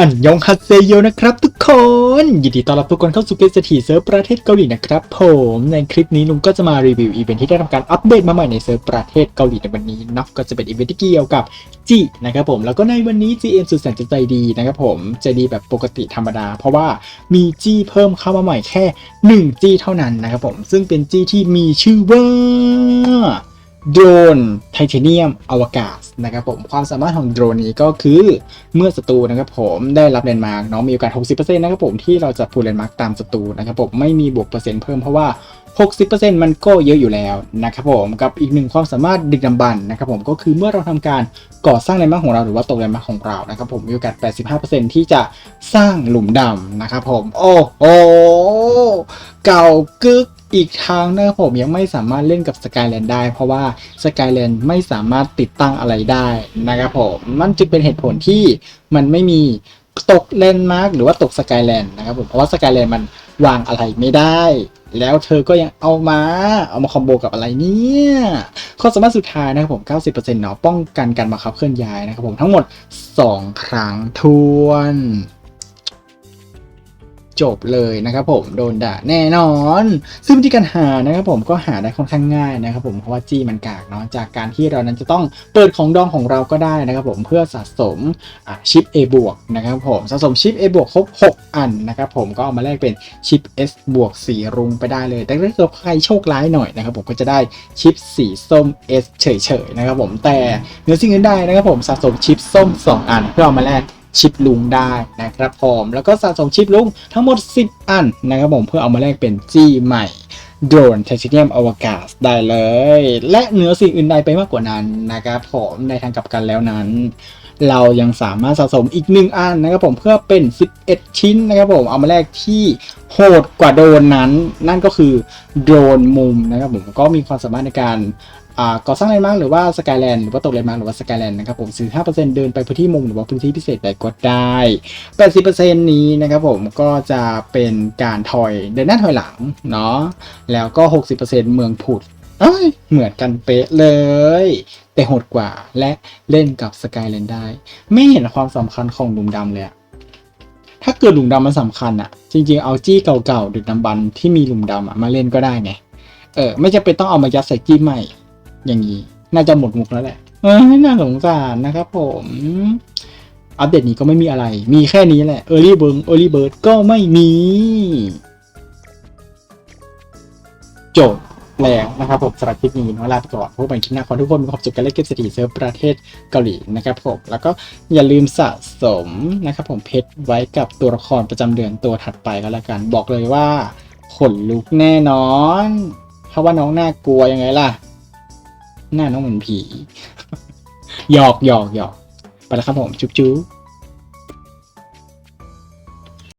อันยองฮัตเซโยนะครับทุกคน ยินดีต้อนรับทุกคนเข้าสู่เกมเศรษฐีเซิร์ฟประเทศเกาหลีนะครับผมในคลิปนี้ลุงก็จะมารีวิวอีเวนท์ที่ได้ทำการอัปเดตมาใหม่ในเซิร์ฟประเทศเกาหลีในวันนี้นาะก็จะเป็นอีเวนท์ที่เกี่ยวกับจีนะครับผมแล้วก็ในวันนี้ GM สุดแสนจะใจดีนะครับผมใจดีแบบปกติธรรมดา เพราะว่ามีจีเพิ่มเข้ามาใหม่แค่1จีเท่านั้นนะครับผมซึ่งเป็นจีที่มีชื่อว่า โดรนไทเทเนียมอวกาศนะครับผมความสามารถของโดรนนี้ก็คือเมื่อศัตรูนะครับผมได้รับแลนด์มาร์กเนาะมีโอกาส 60%นะครับผมที่เราจะพูลแลนด์มาร์กตามศัตรูนะครับผมไม่มีบวกเปอร์เซ็นต์เพิ่มเพราะว่า 60%มันก็เยอะอยู่แล้วนะครับผมกับอีกหนึ่งความสามารถดึกดำบรรพ์นะครับผมก็คือเมื่อเราทำการก่อสร้างแลนด์มาร์กของเราหรือว่าตกแลนด์มาร์กของเรานะครับผมมีโอกาส 85%ที่จะสร้างหลุมดำนะครับผมโอ้โหเก่ากึก อีกทางนะครับผมยังไม่สามารถเล่นกับสกายแลนได้ เพราะว่าสกายแลนไม่สามารถติดตั้งอะไรได้นะครับผมมันจึงเป็นเหตุผลที่มันไม่มีตกแลนด์มาร์กหรือว่าตกสกายแลนด์นะครับผมเพราะว่าสกายแลนด์มันวางอะไรไม่ได้ แล้วเธอก็ยังเอามาเอามาคอมโบกับอะไรเนี่ยข้อสามารถสุดท้ายนะครับผม 90%เนาะป้องกันการบังคับเคลื่อนย้ายนะครับผมทั้งหมด 2 ครั้งทวน จบเลยนะครับผมโดนด่าแน่นอน ซึ่งวิธีการหานะครับผมก็หาได้ค่อนข้างง่ายนะครับผมเพราะว่าจี้มันกากเนาะจากการที่เรานั้นจะต้องเปิดของดองของเราก็ได้นะครับผมเพื่อสะสมะชิป A บวกนะครับผมสะสมชิป A บวกครบ 6 อันนะครับผมก็เอามาแลกเป็นชิป S บวกสีรุ้งไปได้เลย แต่ถ้าเกิดใครโชคร้ายหน่อยนะครับผมก็จะได้ชิปสีส้ม S เฉยๆนะครับผมแต่เหนือสิ่งอื่นใดนะครับผมสะสมชิปส้ม 2 อันเพื่อเอามาแลก ชิปลุงได้นะครับผมแล้วก็สะสมชิปลุงทั้งหมด 10 อันนะครับผมเพื่อเอามาแลกเป็นจี้ใหม่โดรนไทเทเนียมอวกาศได้เลย และเหนือสิ่งอื่นใดไปมากกว่านั้นนะครับผมในทางกลับกันแล้วนั้น เรายังสามารถสะสมอีกหนึ่งอันนะครับผมเพื่อเป็น 11 ชิ้นนะครับผมเอามาแลกที่โหดกว่าโดรนนั้น นั่นก็คือโดรนมุมนะครับผมก็มีความสามารถในการ ก่อสร้างแลนมาร์กหรือว่าสกายแลนด์หรือว่าตกแลนมาร์กหรือว่าสกายแลนด์นะครับผม45%เซ็นต์เดินไปพื้นที่มุมหรือว่าพื้นที่พิเศษใดก็ได้80%นี้นะครับผมก็จะเป็นการถอยเดินหน้าถอยหลังเนาะแล้วก็60%เซ็นต์เมืองผุดเอ้ยเหมือนกันเป๊ะเลย แต่โหดกว่าและเล่นกับสกายแลนด์ได้ ไม่เห็นความสำคัญของหลุมดำเลยอะถ้าเกิดหลุมดำมันสำคัญอะจริงๆเอาจี้เก่าๆดึกดำบรรพ์ที่มีหลุมดำอะมาเล่นก็ได้ไงเออไม่จำเป็นต้องเอามายัดใส่จี้ใหม่ อย่างนี้ น่าจะหมดมุกแล้วแหละ เออน่าสงสารนะครับผม อัปเดตนี้ก็ไม่มีอะไร มีแค่นี้แหละ Early Bird Early Bird ก็ไม่มี จบแล้วนะครับผมสำหรับคลิปนี้เนาะลาไปก่อนพบกันคลิปหน้าขอทุกคนมีความสุขกันเล่นเกมเศรษฐีเซิร์ฟประเทศเกาหลีนะครับผมแล้วก็อย่าลืมสะสมนะครับผมเพชรไว้กับตัวละครประจำเดือนตัวถัดไปก็แล้วกัน บอกเลยว่าขนลุกแน่นอน เพราะว่าน้องน่ากลัวยังไงล่ะ หน้าน้องเหมือนผี หยอกหยอกหยอกไปแล้วครับผม จุ๊บจุ๊บ